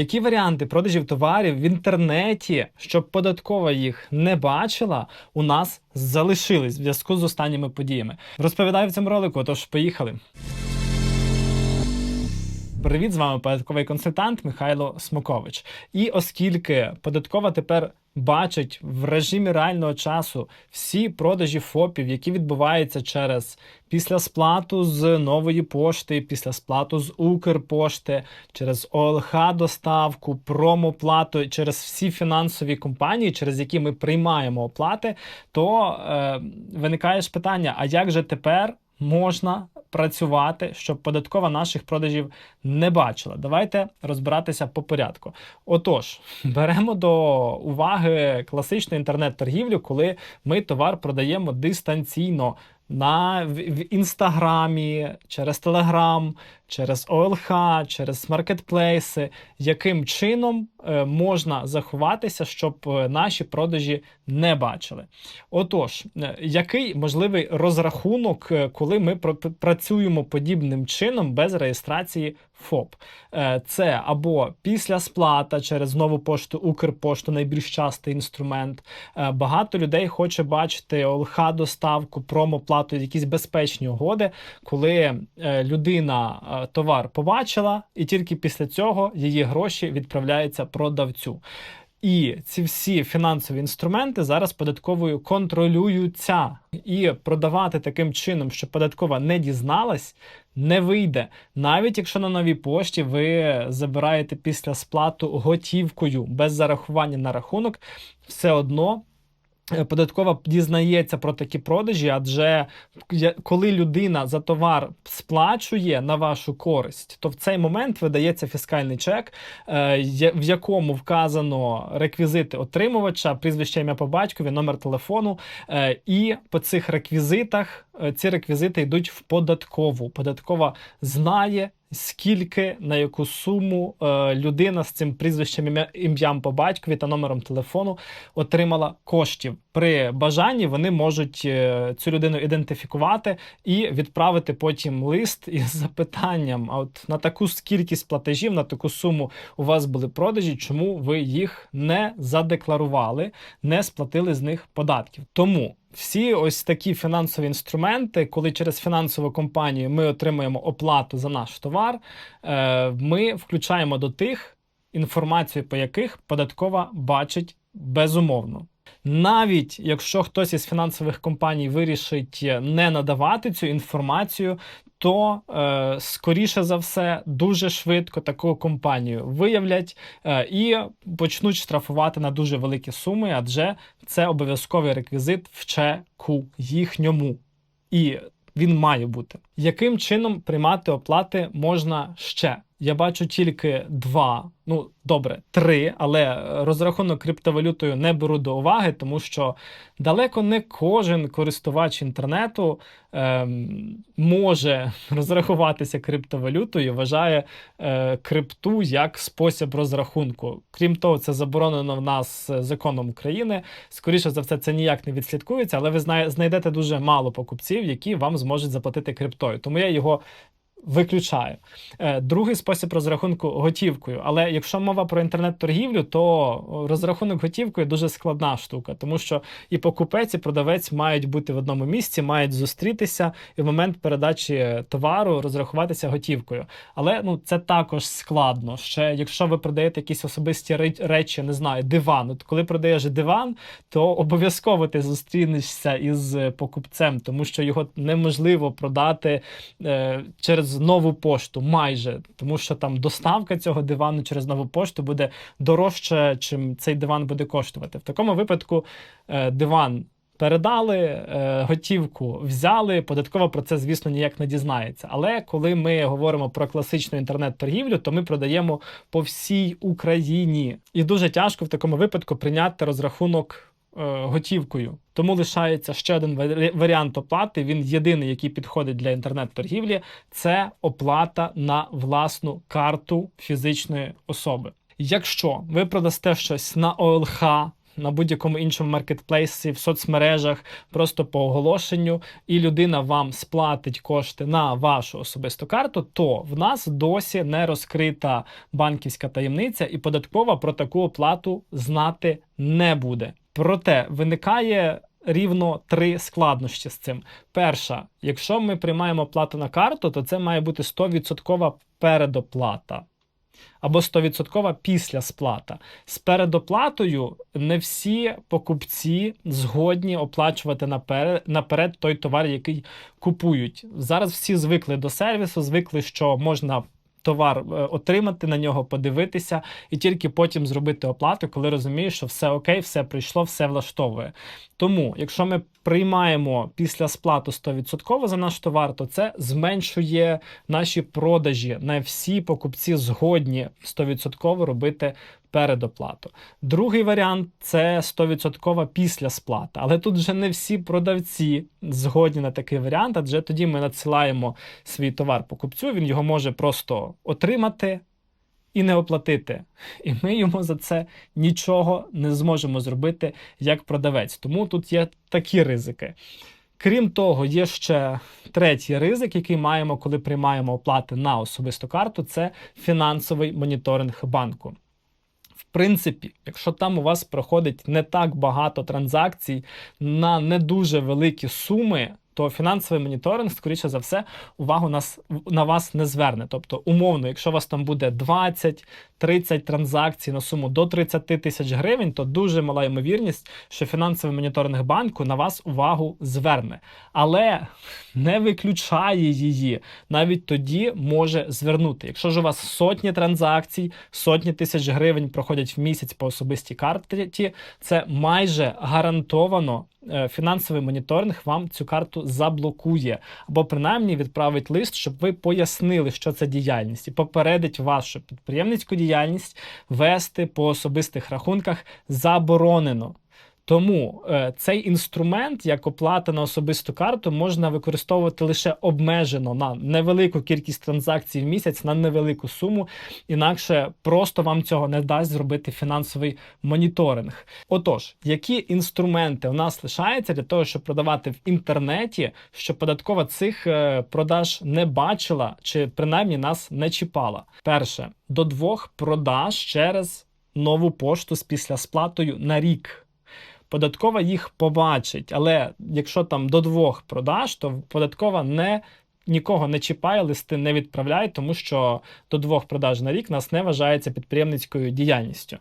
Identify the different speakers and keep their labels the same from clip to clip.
Speaker 1: Які варіанти продажів товарів в інтернеті, щоб податкова їх не бачила, у нас залишились в зв'язку з останніми подіями? Розповідаю в цьому ролику, тож поїхали. Привіт, з вами податковий консультант Михайло Смокович. І оскільки податкова тепер бачить в режимі реального часу всі продажі ФОПів, які відбуваються через після сплату з нової пошти, після сплату з Укрпошти, через ОЛХ доставку, промоплату, через всі фінансові компанії, через які ми приймаємо оплати, то е, виникає ж питання: а як же тепер? Можна працювати, щоб податкова наших продажів не бачила. Давайте розбиратися по порядку. Отож, беремо до уваги класичну інтернет-торгівлю, коли ми товар продаємо дистанційно на в, в інстаграмі, через Телеграм, через ОЛХ, через маркетплейси, яким чином е, можна заховатися, щоб е, наші продажі не бачили. Отож, е, який можливий розрахунок, е, коли ми пр- пр- працюємо подібним чином без реєстрації ФОП? Е, Це або після сплата через нову пошту, Укрпошту, найбільш частий інструмент. Е, Багато людей хоче бачити ОЛХ доставку, промоплату, якісь безпечні угоди, коли е, людина е, товар побачила, і тільки після цього її гроші відправляються продавцю. І ці всі фінансові інструменти зараз податковою контролюються. І продавати таким чином, щоб податкова не дізналась, не вийде. Навіть якщо на новій пошті ви забираєте після сплату готівкою без зарахування на рахунок, все одно. Е, Податкова дізнається про такі продажі, адже коли людина за товар сплачує на вашу користь, то в цей момент видається фіскальний чек, е, в якому вказано реквізити отримувача, прізвище ім'я по батькові, номер телефону. е, І по цих реквізитах ці реквізити йдуть в податкову. Податкова знає. Скільки на яку суму е, людина з цим прізвищем ім'ям по батькові та номером телефону отримала коштів. При бажанні вони можуть е, цю людину ідентифікувати і відправити потім лист із запитанням: а от на таку кількість платежів, на таку суму у вас були продажі, чому ви їх не задекларували, не сплатили з них податків? Тому. Всі ось такі фінансові інструменти, коли через фінансову компанію ми отримуємо оплату за наш товар, е, ми включаємо до тих інформацію, по яких податкова бачить безумовно. Навіть якщо хтось із фінансових компаній вирішить не надавати цю інформацію, то е, скоріше за все дуже швидко таку компанію виявлять е, і почнуть штрафувати на дуже великі суми, адже це обов'язковий реквізит в чеку їхньому. І він має бути. Яким чином приймати оплати можна ще? Я бачу тільки два, ну добре, три, але розрахунок криптовалютою не беру до уваги, тому що далеко не кожен користувач інтернету ем, може розрахуватися криптовалютою, вважає е, крипту як спосіб розрахунку. Крім того, це заборонено в нас е, законом України. Скоріше за все, це ніяк не відслідкується, але ви знайдете дуже мало покупців, які вам зможуть заплатити криптою. Тому я його виключаю. Е, Другий спосіб розрахунку готівкою. Але якщо мова про інтернет-торгівлю, то розрахунок готівкою дуже складна штука, тому що і покупець, і продавець мають бути в одному місці, мають зустрітися і в момент передачі товару розрахуватися готівкою. Але ну це також складно. Ще якщо ви продаєте якісь особисті речі, не знаю, диван. От коли продаєш диван, то обов'язково ти зустрінешся із покупцем, тому що його неможливо продати е, через нову пошту, майже тому, що там доставка цього дивану через нову пошту буде дорожче, чим цей диван буде коштувати. В такому випадку е, диван. Передали е, готівку, взяли. Податкова про це, звісно, ніяк не дізнається. Але коли ми говоримо про класичну інтернет-торгівлю, то ми продаємо по всій Україні, і дуже тяжко в такому випадку прийняти розрахунок готівкою. Тому лишається ще один варі- варіант оплати. Він єдиний, який підходить для інтернет-торгівлі. Це оплата на власну карту фізичної особи. Якщо ви продасте щось на ОЛХ, на будь-якому іншому маркетплейсі, в соцмережах, просто по оголошенню, і людина вам сплатить кошти на вашу особисту карту, то в нас досі не розкрита банківська таємниця, і податкова про таку оплату знати не буде. Проте виникає рівно три складнощі з цим. Перша, якщо ми приймаємо оплату на карту, то це має бути 100% передоплата. Або 100% після сплата. З передоплатою не всі покупці згодні оплачувати наперед, наперед той товар, який купують. Зараз всі звикли до сервісу, звикли, що можна товар е, отримати на нього, подивитися, і тільки потім зробити оплату, коли розумієш, що все окей, все прийшло, все влаштовує. Тому, якщо ми приймаємо після сплату 100% за наш товар, то це зменшує наші продажі. Не всі покупці згодні 100% робити передоплату. Другий варіант це 100% після сплати. Але тут вже не всі продавці згодні на такий варіант, адже тоді ми надсилаємо свій товар покупцю, він його може просто отримати. І не оплатити, і ми йому за це нічого не зможемо зробити як продавець. Тому тут є такі ризики. Крім того, є ще третій ризик, який маємо, коли приймаємо оплати на особисту карту, це фінансовий моніторинг банку. Принципі, якщо там у вас проходить не так багато транзакцій на не дуже великі суми, то фінансовий моніторинг, скоріше за все, увагу нас, на вас не зверне. Тобто, умовно, якщо у вас там буде 20-30 транзакцій на суму до 30 тисяч гривень, то дуже мала ймовірність, що фінансовий моніторинг банку на вас увагу зверне. Але не виключає її. Навіть тоді може звернути. Якщо ж у вас сотні транзакцій, сотні тисяч гривень проходять в місяць по особистій карті, це майже гарантовано. Е, фінансовий моніторинг вам цю карту заблокує, або принаймні відправить лист, щоб ви пояснили, що це діяльність, і попередить що підприємницьку діяльність вести по особистих рахунках заборонено. Тому е, цей інструмент, як оплата на особисту карту, можна використовувати лише обмежено на невелику кількість транзакцій в місяць, на невелику суму, інакше просто вам цього не дасть зробити фінансовий моніторинг. Отож, які інструменти у нас лишаються для того, щоб продавати в інтернеті, щоб податкова цих е, продаж не бачила, чи принаймні нас не чіпала? Перше, до двох продаж через нову пошту з післясплатою на рік. Податкова їх побачить, але якщо там до двох продаж, то податкова не нікого не чіпає, листи не відправляє, тому що до двох продаж на рік нас не вважається підприємницькою діяльністю.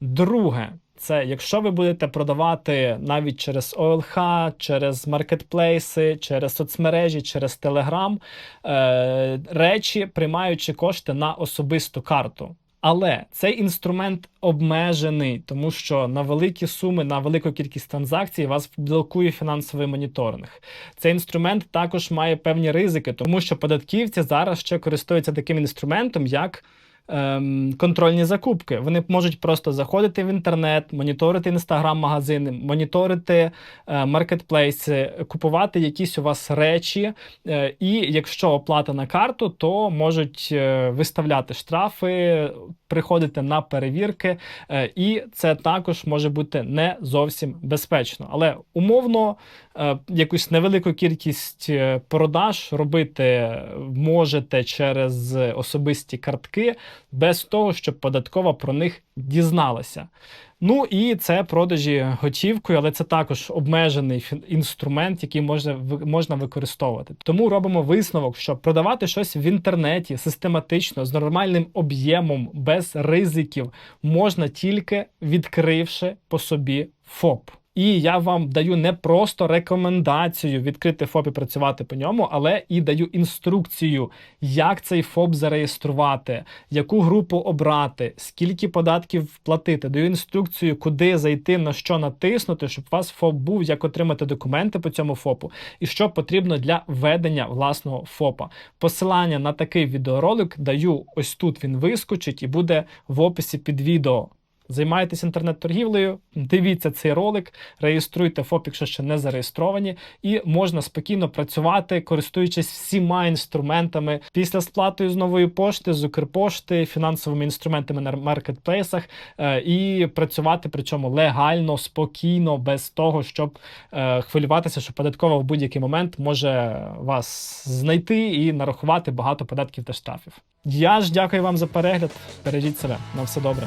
Speaker 1: Друге, це якщо ви будете продавати навіть через ОЛХ, через маркетплейси, через соцмережі, через Телеграм е, речі, приймаючи кошти на особисту карту. Але цей інструмент обмежений, тому що на великі суми, на велику кількість транзакцій вас блокує фінансовий моніторинг. Цей інструмент також має певні ризики, тому що податківці зараз ще користуються таким інструментом, як ем, контрольні закупки. Вони можуть просто заходити в інтернет, моніторити інстаграм-магазини, моніторити е, маркетплейси, купувати якісь у вас речі. Е, і якщо оплата на карту, то можуть е, виставляти штрафи, приходити на перевірки, е, і це також може бути не зовсім безпечно. Але умовно е, якусь невелику кількість е, продаж робити можете через особисті картки без того, щоб податкова про них дізналася. Ну і це продажі готівкою, але це також обмежений інструмент, який можна можна використовувати. Тому робимо висновок, що продавати щось в інтернеті систематично з нормальним об'ємом, без ризиків, можна тільки відкривши по собі ФОП. І я вам даю не просто рекомендацію відкрити ФОП і працювати по ньому, але і даю інструкцію, як цей ФОП зареєструвати, яку групу обрати, скільки податків платити. Даю інструкцію, куди зайти, на що натиснути, щоб у вас ФОП був, як отримати документи по цьому ФОПу, і що потрібно для ведення власного ФОПа. Посилання на такий відеоролик даю ось тут. Він вискочить і буде в описі під відео. Займаєтесь інтернет-торгівлею, дивіться цей ролик, реєструйте ФОП, якщо ще не зареєстровані, і можна спокійно працювати, користуючись всіма інструментами після сплати з нової пошти, з Укрпошти, фінансовими інструментами на маркетплейсах е, і працювати причому легально, спокійно, без того, щоб е, хвилюватися, що податкова в будь-який момент може вас знайти і нарахувати багато податків та штрафів. Я ж дякую вам за перегляд. Бережіть себе. На все добре.